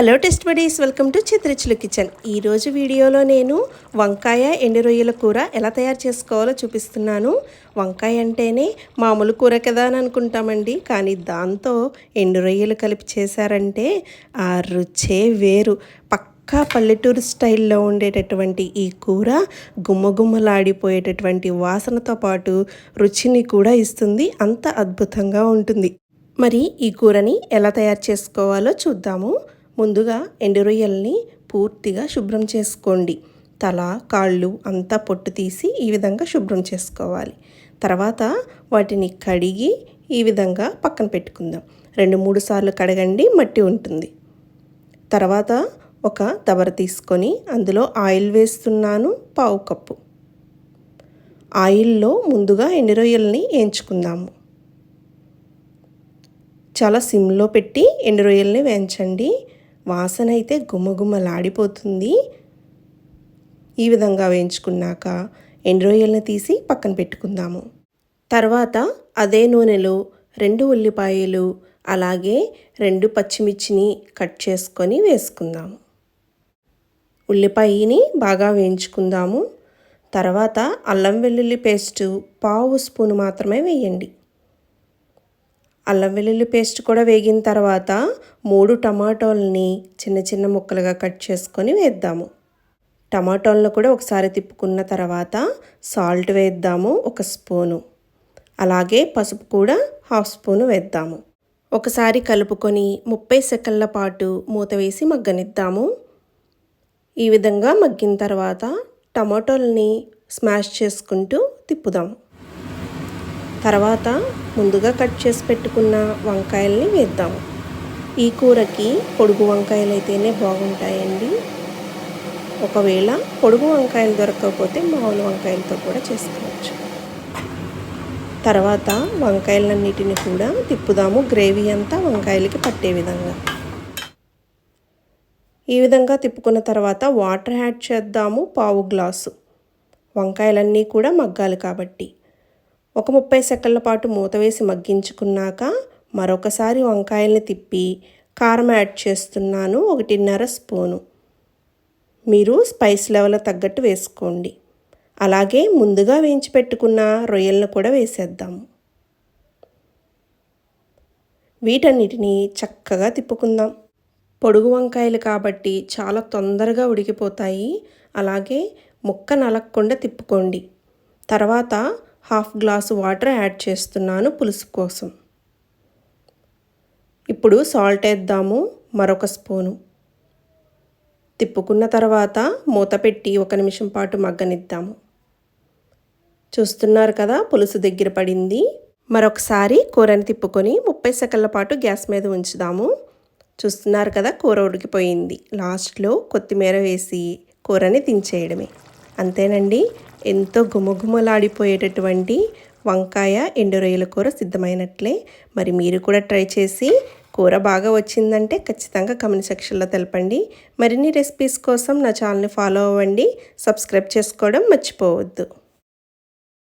Hello test buddies welcome to చిత్రచులు kitchen ఈరోజు వీడియోలో నేను వంకాయ ఎండు రొయ్యల కూర ఎలా తయారు చేసుకోవాలో చూపిస్తున్నాను. వంకాయ అంటేనే మామూలు కూర కదా అని అనుకుంటామండి. కానీ దాంతో ఎండు రొయ్యలు కలిపి చేశారంటే ఆ రుచే వేరు. పక్కా పల్లెటూరు స్టైల్లో ఉండేటటువంటి ఈ కూర గుమ్మగుమ్మలాడిపోయేటటువంటి వాసనతో పాటు రుచిని కూడా ఇస్తుంది. అంత అద్భుతంగా ఉంటుంది. మరి ఈ కూరని ఎలా తయారు చేసుకోవాలో చూద్దాము. ముందుగా ఎండు రొయ్యల్ని పూర్తిగా శుభ్రం చేసుకోండి. తల కాళ్ళు అంతా పొట్టు తీసి ఈ విధంగా శుభ్రం చేసుకోవాలి. తర్వాత వాటిని కడిగి ఈ విధంగా పక్కన పెట్టుకుందాం. రెండు మూడు సార్లు కడగండి మట్టి ఉంటుంది. తర్వాత ఒక దబర తీసుకొని అందులో ఆయిల్ వేస్తున్నాను పావు కప్పు. ఆయిల్లో ముందుగా ఎండు రొయ్యల్ని వేయించుకుందాము. చాలా సిమ్లో పెట్టి ఎండు రొయ్యల్ని వేయించండి. వాసన అయితే గుమ్మగుమ్మలాడిపోతుంది ఈ విధంగా వేయించుకున్నాక ఎండు రొయ్యలను తీసి పక్కన పెట్టుకుందాము. తర్వాత అదే నూనెలో రెండు ఉల్లిపాయలు అలాగే రెండు పచ్చిమిర్చిని కట్ చేసుకొని వేసుకుందాము. ఉల్లిపాయని బాగా వేయించుకుందాము. తర్వాత అల్లం వెల్లుల్లి పేస్టు పావు స్పూన్ మాత్రమే వేయండి. అల్లం వెల్లుల్లి పేస్ట్ కూడా వేగిన తర్వాత మూడు టమాటోల్ని చిన్న చిన్న ముక్కలుగా కట్ చేసుకొని వేద్దాము. టమాటోలను కూడా ఒకసారి తిప్పుకున్న తర్వాత సాల్ట్ వేద్దాము ఒక స్పూను. అలాగే పసుపు కూడా హాఫ్ స్పూను వేద్దాము. ఒకసారి కలుపుకొని ముప్పై సెకండ్ల పాటు మూత వేసి మగ్గనిద్దాము. ఈ విధంగా మగ్గిన తర్వాత టమాటోలని స్మాష్ చేసుకుంటూ తిప్పుదాము. తర్వాత ముందుగా కట్ చేసి పెట్టుకున్న వంకాయల్ని వేద్దాం. ఈ కూరకి పొడుగు వంకాయలు అయితేనే బాగుంటాయండి. ఒకవేళ పొడుగు వంకాయలు దొరకకపోతే మామూలు వంకాయలతో కూడా చేసుకోవచ్చు. తర్వాత వంకాయలన్నిటిని కూడా తిప్పుదాము. గ్రేవీ అంతా వంకాయలకి పట్టే విధంగా. ఈ విధంగా తిప్పుకున్న తర్వాత వాటర్ యాడ్ చేద్దాము. పావు గ్లాసు. వంకాయలన్నీ కూడా మగ్గాలి కాబట్టి. ఒక ముప్పై సెకండ్ల పాటు మూత వేసి మగ్గించుకున్నాక మరొకసారి వంకాయల్ని తిప్పి కారం యాడ్ చేస్తున్నాను ఒకటిన్నర స్పూను. మీరు స్పైస్ లెవెల్ తగ్గట్టు వేసుకోండి. అలాగే ముందుగా వేయించి పెట్టుకున్న రొయ్యలను కూడా వేసేద్దాము వీటన్నిటిని చక్కగా తిప్పుకుందాం. పొడుగు వంకాయలు కాబట్టి చాలా తొందరగా ఉడికిపోతాయి. అలాగే ముక్క నలక్కుండా తిప్పుకోండి. తర్వాత హాఫ్ గ్లాసు వాటర్ యాడ్ చేస్తున్నాను పులుసు కోసం. ఇప్పుడు సాల్ట్ వేద్దాము మరొక స్పూను. తిప్పుకున్న తర్వాత మూత పెట్టి ఒక నిమిషం పాటు మగ్గనిద్దాము. చూస్తున్నారు కదా పులుసు దగ్గర పడింది. మరొకసారి కూరని తిప్పుకొని ముప్పై సెకండ్ల పాటు గ్యాస్ మీద ఉంచుదాము. చూస్తున్నారు కదా కూర ఉడికిపోయింది. లాస్ట్లో కొత్తిమీర వేసి కూరని దించేయడమే. అంతేనండి. ఎంతో గుమగుమలాడిపోయేటటువంటి వంకాయ ఎండు రొయ్యల కూర సిద్ధమైనట్లే. మరి మీరు కూడా ట్రై చేసి కూర బాగా వచ్చిందంటే ఖచ్చితంగా కమెంట్ సెక్షన్లో తెలపండి. మరిన్ని రెసిపీస్ కోసం నా ఛానల్ని ఫాలో అవ్వండి. సబ్స్క్రైబ్ చేసుకోవడం మర్చిపోవద్దు.